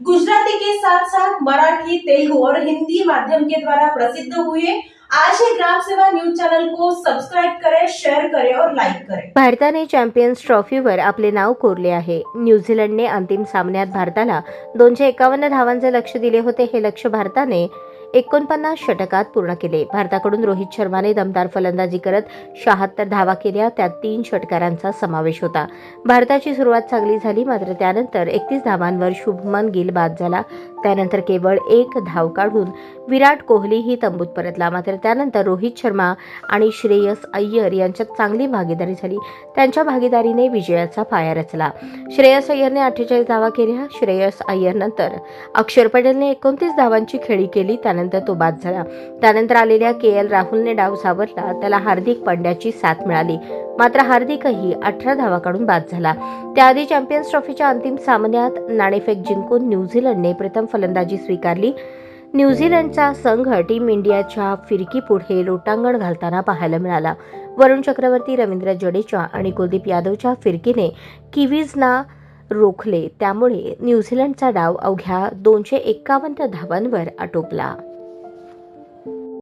गुजराती के साथ साथ मराठी तेलुगु और हिंदी माध्यम के द्वारा प्रसिद्ध हुए आज ही ग्राम सेवा न्यूज चैनल को सब्सक्राइब करें शेअर करें और लाईक करें। भारताने चॅम्पियन्स ट्रॉफीवर आपले नाव कोरले आहे. न्यूझीलंडने अंतिम सामन्यात भारताला दोनशे एकावन्न धावांचे लक्ष दिले होते हे लक्ष भारताने एकोणपन्नास षटकात पूर्ण केले. भारताकडून रोहित शर्माने दमदार फलंदाजी करत शहात्तर धावा केल्या. त्यात तीन षटकारांचा समावेश होता. भारताची सुरुवात चांगली झाली मात्र त्यानंतर एकतीस धावांवर शुभमन गिल बाद झाला. त्यानंतर केवळ एक धाव काढून विराट कोहलीही तंबूत परतला. मात्र त्यानंतर रोहित शर्मा आणि श्रेयस अय्यर यांच्यात चांगली भागीदारी झाली. त्यांच्या भागीदारीने विजयाचा पाया रचला. श्रेयस अय्यरने अठ्ठेचाळीस धावा केल्या. श्रेयस अय्यर नंतर अक्षर पटेलने एकोणतीस धावांची खेळी केली. त्यानंतर तो बाद झाला. त्यानंतर आलेल्या के एल राहुलने डाव सावरला. त्याला हार्दिक पांड्याची साथ मिळाली. मात्र हार्दिकही अठरा धावा काढून बाद झाला. त्याआधी चॅम्पियन्स ट्रॉफीच्या अंतिम सामन्यात नाणेफेक जिंकून न्यूझीलंडने प्रथम फलंदाजी स्वीकारली. न्यूझीलंडचा संघ टीम इंडियाच्या फिरकीपुढे लोटांगण घालताना पाहायला मिळाला. वरुण चक्रवर्ती रवींद्र जडेजा आणि कुलदीप यादवच्या फिरकीने किवीजना रोखले त्यामुळे न्यूझीलंडचा डाव अवघ्या दोनशे एक्कावन्न धावांवर आटोपला.